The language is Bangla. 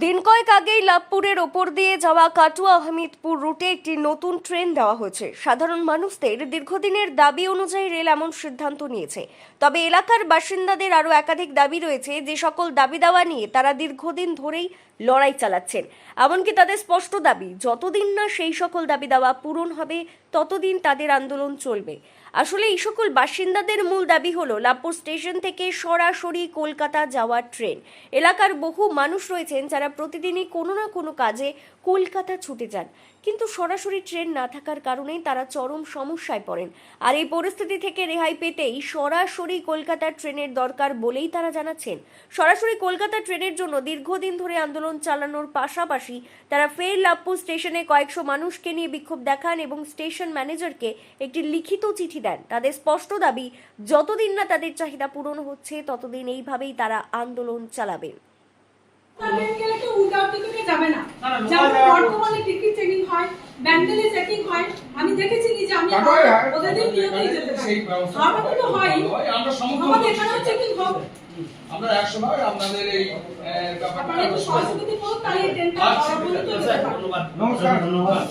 দিন কয়েক আগেই লাভপুরের ওপর দিয়ে যাওয়া কাটুয়া হামিদপুর রুটে একটি নতুন ট্রেন দেওয়া হয়েছে। সাধারণ মানুষদের দীর্ঘদিনের দাবি অনুযায়ী রেল এমন সিদ্ধান্ত নিয়েছে। তবে এলাকার বাসিন্দাদের আরও একাধিক দাবি রয়েছে যে সকল দাবি দাওয়া নিয়ে তারা দীর্ঘদিন ধরেই লড়াই চালাচ্ছেন। এমনকি তাদের স্পষ্ট দাবি, যতদিন না সেই সকল দাবি দাওয়া পূরণ হবে, ততদিন তাদের আন্দোলন চলবে। আসলে এই সকল বাসিন্দাদের মূল দাবি হলো লাভপুর স্টেশন থেকে সরাসরি কলকাতা যাওয়ার ট্রেন। এলাকার বহু মানুষ রয়েছেন যারা প্রতিদিনই কোনো না কোনো কাজে কলকাতা ছুটে যান। কিন্তু সরাসরি ট্রেন না থাকার কারণেই তারা চরম সমস্যায় পড়েন। আর এই পরিস্থিতি থেকে রেহাই পেতেই সরাসরি কলকাতার ট্রেনের দরকার বলেই তারা জানাচ্ছেন। সরাসরি কলকাতা ট্রেনের জন্য দীর্ঘদিন ধরে আন্দোলন চালানোর পাশাপাশি তারা ফের লাভপুর স্টেশনে কয়েকশো মানুষকে নিয়ে বিক্ষোভ দেখান এবং স্টেশন ম্যানেজারকে একটি লিখিত চিঠি দেন। তাদের স্পষ্ট দাবি, যতদিন না তাদের চাহিদা পূরণ হচ্ছে, ততদিন এইভাবেই তারা আন্দোলন চালাবেন আমি দেখেছি নিজে আমি ওদের যেতে হয় হয়, আমাদের এখানেও চেকিং হোক আমরা একসময় আপনাদের এই ব্যাপারটা আচ্ছা, পারবে নমস্কার। ধন্যবাদ।